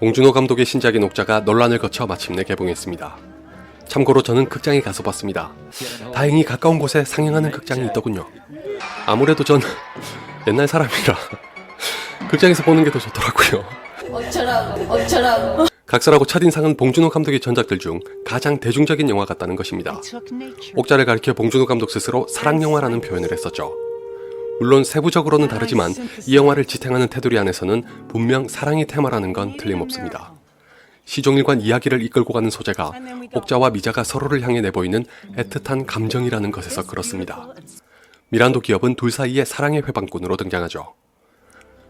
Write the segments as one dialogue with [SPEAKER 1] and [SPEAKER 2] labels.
[SPEAKER 1] 봉준호 감독의 신작인 옥자가 논란을 거쳐 마침내 개봉했습니다. 참고로 저는 극장에 가서 봤습니다. 다행히 가까운 곳에 상영하는 극장이 있더군요. 아무래도 전 옛날 사람이라 극장에서 보는 게 더 좋더라고요.
[SPEAKER 2] 어쩌라고 어쩌라고
[SPEAKER 1] 각설하고 첫인상은 봉준호 감독의 전작들 중 가장 대중적인 영화 같다는 것입니다. 옥자를 가리켜 봉준호 감독 스스로 사랑 영화라는 표현을 했었죠. 물론 세부적으로는 다르지만 이 영화를 지탱하는 테두리 안에서는 분명 사랑이 테마라는 건 틀림없습니다. 시종일관 이야기를 이끌고 가는 소재가 옥자와 미자가 서로를 향해 내보이는 애틋한 감정이라는 것에서 그렇습니다. 미란도 기업은 둘 사이의 사랑의 회방꾼으로 등장하죠.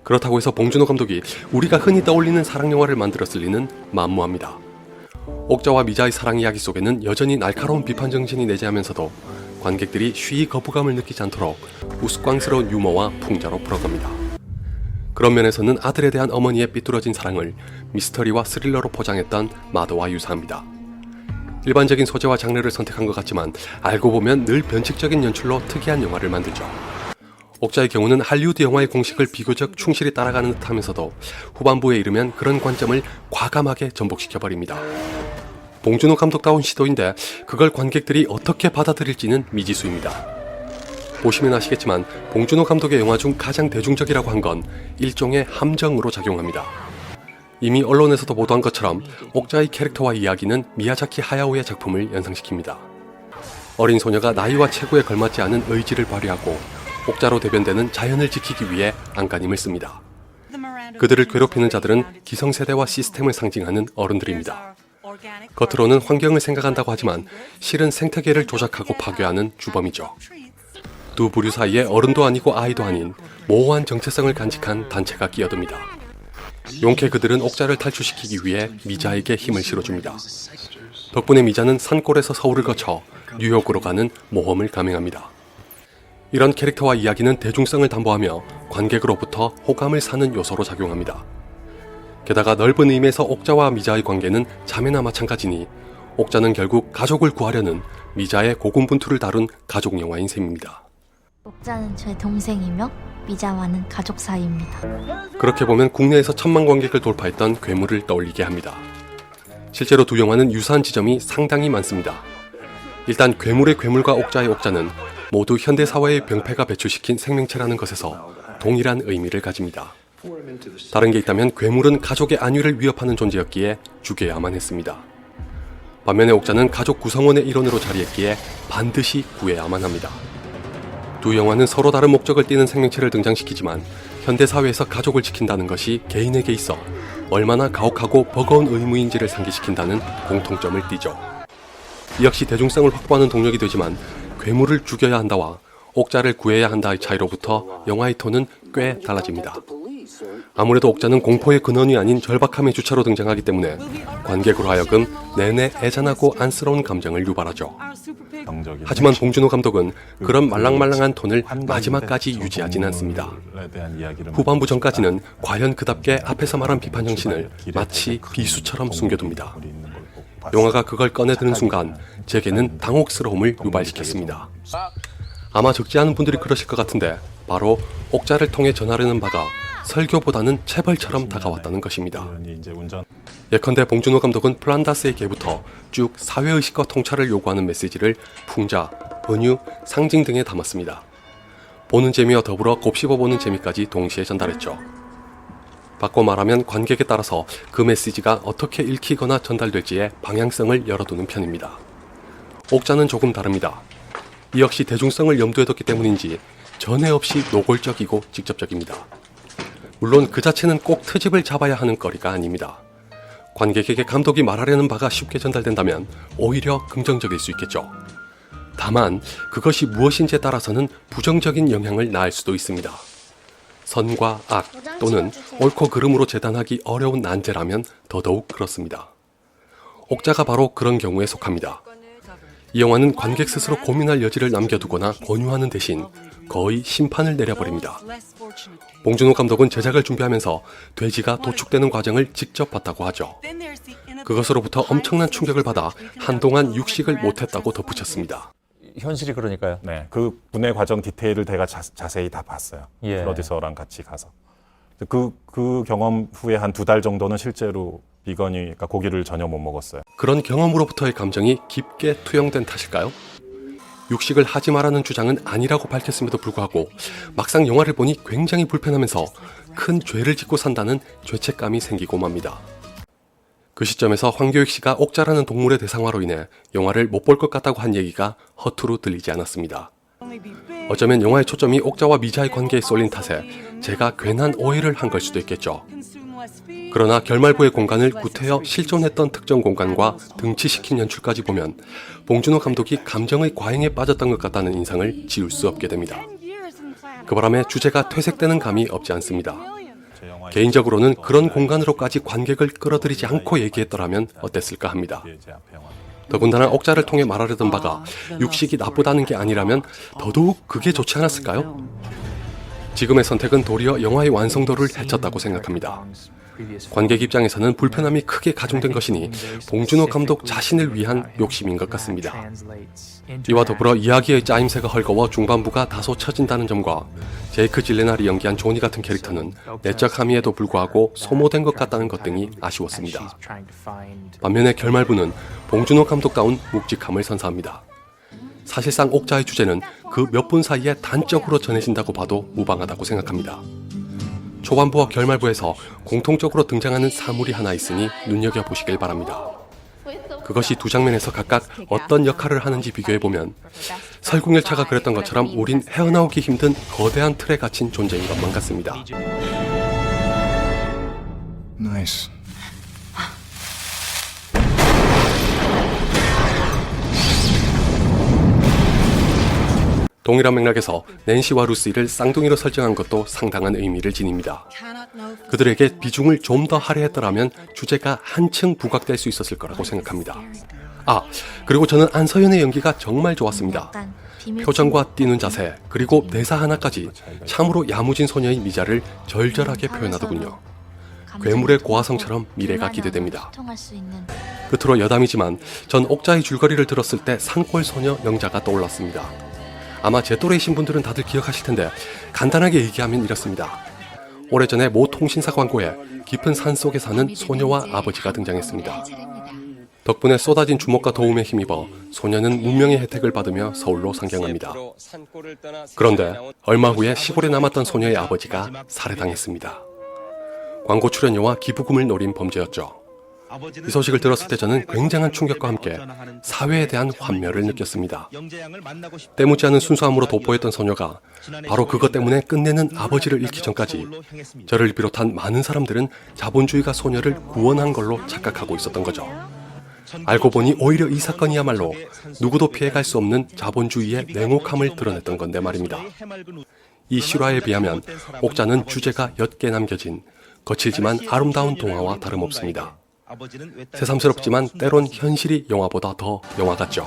[SPEAKER 1] 그렇다고 해서 봉준호 감독이 우리가 흔히 떠올리는 사랑 영화를 만들었을 리는 만무합니다. 옥자와 미자의 사랑 이야기 속에는 여전히 날카로운 비판 정신이 내재하면서도 관객들이 쉬이 거부감을 느끼지 않도록 우스꽝스러운 유머와 풍자로 풀어갑니다. 그런 면에서는 아들에 대한 어머니의 삐뚤어진 사랑을 미스터리와 스릴러로 포장했던 마도와 유사합니다. 일반적인 소재와 장르를 선택한 것 같지만 알고 보면 늘 변칙적인 연출로 특이한 영화를 만들죠. 옥자의 경우는 할리우드 영화의 공식을 비교적 충실히 따라가는 듯 하면서도 후반부에 이르면 그런 관점을 과감하게 전복시켜버립니다. 봉준호 감독다운 시도인데 그걸 관객들이 어떻게 받아들일지는 미지수입니다. 보시면 아시겠지만 봉준호 감독의 영화 중 가장 대중적이라고 한 건 일종의 함정으로 작용합니다. 이미 언론에서도 보도한 것처럼 옥자의 캐릭터와 이야기는 미야자키 하야오의 작품을 연상시킵니다. 어린 소녀가 나이와 체구에 걸맞지 않은 의지를 발휘하고 옥자로 대변되는 자연을 지키기 위해 안간힘을 씁니다. 그들을 괴롭히는 자들은 기성세대와 시스템을 상징하는 어른들입니다. 겉으로는 환경을 생각한다고 하지만 실은 생태계를 조작하고 파괴하는 주범이죠. 두 부류 사이에 어른도 아니고 아이도 아닌 모호한 정체성을 간직한 단체가 끼어듭니다. 용케 그들은 옥자를 탈출시키기 위해 미자에게 힘을 실어줍니다. 덕분에 미자는 산골에서 서울을 거쳐 뉴욕으로 가는 모험을 감행합니다. 이런 캐릭터와 이야기는 대중성을 담보하며 관객으로부터 호감을 사는 요소로 작용합니다. 게다가 넓은 의미에서 옥자와 미자의 관계는 자매나 마찬가지니 옥자는 결국 가족을 구하려는 미자의 고군분투를 다룬 가족 영화인 셈입니다.
[SPEAKER 3] 옥자는 제 동생이며 미자와는 가족 사이입니다.
[SPEAKER 1] 그렇게 보면 국내에서 천만 관객을 돌파했던 괴물을 떠올리게 합니다. 실제로 두 영화는 유사한 지점이 상당히 많습니다. 일단 괴물의 괴물과 옥자의 옥자는 모두 현대 사회의 병폐가 배출시킨 생명체라는 것에서 동일한 의미를 가집니다. 다른 게 있다면 괴물은 가족의 안위를 위협하는 존재였기에 죽여야만 했습니다. 반면에 옥자는 가족 구성원의 일원으로 자리했기에 반드시 구해야만 합니다. 두 영화는 서로 다른 목적을 띠는 생명체를 등장시키지만 현대 사회에서 가족을 지킨다는 것이 개인에게 있어 얼마나 가혹하고 버거운 의무인지를 상기시킨다는 공통점을 띠죠. 이 역시 대중성을 확보하는 동력이 되지만 괴물을 죽여야 한다와 옥자를 구해야 한다의 차이로부터 영화의 톤은 꽤 달라집니다. 아무래도 옥자는 공포의 근원이 아닌 절박함의 주체로 등장하기 때문에 관객으로 하여금 내내 애잔하고 안쓰러운 감정을 유발하죠. 하지만 봉준호 감독은 그런 말랑말랑한 톤을 마지막까지 유지하진 않습니다. 후반부 전까지는 과연 그답게 앞에서 말한 비판 정신을 마치 비수처럼 숨겨둡니다. 영화가 그걸 꺼내드는 순간 제게는 당혹스러움을 유발시켰습니다. 아마 적지 않은 분들이 그러실 것 같은데 바로 옥자를 통해 전하려는 바가 설교보다는 체벌처럼 다가왔다는 것입니다. 예컨대 봉준호 감독은 플란다스에게부터 쭉 사회의식과 통찰을 요구하는 메시지를 풍자, 은유, 상징 등에 담았습니다. 보는 재미와 더불어 곱씹어보는 재미까지 동시에 전달했죠. 바꿔 말하면 관객에 따라서 그 메시지가 어떻게 읽히거나 전달될지에 방향성을 열어두는 편입니다. 옥자는 조금 다릅니다. 이 역시 대중성을 염두에 뒀기 때문인지 전에 없이 노골적이고 직접적입니다. 물론 그 자체는 꼭 트집을 잡아야 하는 거리가 아닙니다. 관객에게 감독이 말하려는 바가 쉽게 전달된다면 오히려 긍정적일 수 있겠죠. 다만 그것이 무엇인지에 따라서는 부정적인 영향을 낳을 수도 있습니다. 선과 악 또는 옳고 그름으로 재단하기 어려운 난제라면 더더욱 그렇습니다. 옥자가 바로 그런 경우에 속합니다. 이 영화는 관객 스스로 고민할 여지를 남겨두거나 권유하는 대신 거의 심판을 내려버립니다. 봉준호 감독은 제작을 준비하면서 돼지가 도축되는 과정을 직접 봤다고 하죠. 그것으로부터 엄청난 충격을 받아 한동안 육식을 못했다고 덧붙였습니다.
[SPEAKER 4] 현실이 그러니까요.
[SPEAKER 5] 네, 그 분해 과정 디테일을 제가 자, 자세히 다 봤어요.
[SPEAKER 4] 예.
[SPEAKER 5] 프로듀서랑 같이 가서 그, 그 경험 후에 한 두 달 정도는 실제로 비건이, 그러니까 고기를 전혀 못 먹었어요.
[SPEAKER 1] 그런 경험으로부터의 감정이 깊게 투영된 탓일까요? 육식을 하지 말라는 주장은 아니라고 밝혔음에도 불구하고 막상 영화를 보니 굉장히 불편하면서 큰 죄를 짓고 산다는 죄책감이 생기고 맙니다. 그 시점에서 황교익 씨가 옥자라는 동물의 대상화로 인해 영화를 못 볼 것 같다고 한 얘기가 허투루 들리지 않았습니다. 어쩌면 영화의 초점이 옥자와 미자의 관계에 쏠린 탓에 제가 괜한 오해를 한 걸 수도 있겠죠. 그러나 결말부의 공간을 구태여 실존했던 특정 공간과 등치시킨 연출까지 보면 봉준호 감독이 감정의 과잉에 빠졌던 것 같다는 인상을 지울 수 없게 됩니다. 그 바람에 주제가 퇴색되는 감이 없지 않습니다. 개인적으로는 그런 공간으로까지 관객을 끌어들이지 않고 얘기했더라면 어땠을까 합니다. 더군다나 옥자를 통해 말하려던 바가 육식이 나쁘다는 게 아니라면 더더욱 그게 좋지 않았을까요? 지금의 선택은 도리어 영화의 완성도를 해쳤다고 생각합니다. 관객 입장에서는 불편함이 크게 가중된 것이니 봉준호 감독 자신을 위한 욕심인 것 같습니다. 이와 더불어 이야기의 짜임새가 헐거워 중반부가 다소 처진다는 점과 제이크 질레날이 연기한 조니 같은 캐릭터는 내적 함의에도 불구하고 소모된 것 같다는 것 등이 아쉬웠습니다. 반면에 결말부는 봉준호 감독다운 묵직함을 선사합니다. 사실상 옥자의 주제는 그 몇 분 사이에 단적으로 전해진다고 봐도 무방하다고 생각합니다. 초반부와 결말부에서 공통적으로 등장하는 사물이 하나 있으니 눈여겨보시길 바랍니다. 그것이 두 장면에서 각각 어떤 역할을 하는지 비교해보면 설국열차가 그랬던 것처럼 우린 헤어나오기 힘든 거대한 틀에 갇힌 존재인 것만 같습니다.
[SPEAKER 4] Nice.
[SPEAKER 1] 동일한 맥락에서 낸시와 루시를 쌍둥이로 설정한 것도 상당한 의미를 지닙니다. 그들에게 비중을 좀 더 할애했더라면 주제가 한층 부각될 수 있었을 거라고 생각합니다. 아, 그리고 저는 안서연의 연기가 정말 좋았습니다. 표정과 뛰는 자세, 그리고 대사 하나까지 참으로 야무진 소녀의 미자를 절절하게 표현하더군요. 괴물의 고화성처럼 미래가 기대됩니다. 끝으로 여담이지만 전 옥자의 줄거리를 들었을 때 산골 소녀 영자가 떠올랐습니다. 아마 제 또래이신 분들은 다들 기억하실 텐데 간단하게 얘기하면 이렇습니다. 오래전에 모 통신사 광고에 깊은 산 속에 사는 소녀와 아버지가 등장했습니다. 덕분에 쏟아진 주먹과 도움에 힘입어 소녀는 문명의 혜택을 받으며 서울로 상경합니다. 그런데 얼마 후에 시골에 남았던 소녀의 아버지가 살해당했습니다. 광고 출연료와 기부금을 노린 범죄였죠. 이 소식을 들었을 때 저는 굉장한 충격과 함께 사회에 대한 환멸을 느꼈습니다. 때묻지 않은 순수함으로 돋보였던 소녀가 바로 그것 때문에 끝내는 아버지를 잃기 전까지 저를 비롯한 많은 사람들은 자본주의가 소녀를 구원한 걸로 착각하고 있었던 거죠. 알고 보니 오히려 이 사건이야말로 누구도 피해갈 수 없는 자본주의의 냉혹함을 드러냈던 건데 말입니다. 이 실화에 비하면 옥자는 주제가 옅게 남겨진 거칠지만 아름다운 동화와 다름없습니다. 새삼스럽지만 때론 현실이 영화보다 더 영화 같죠.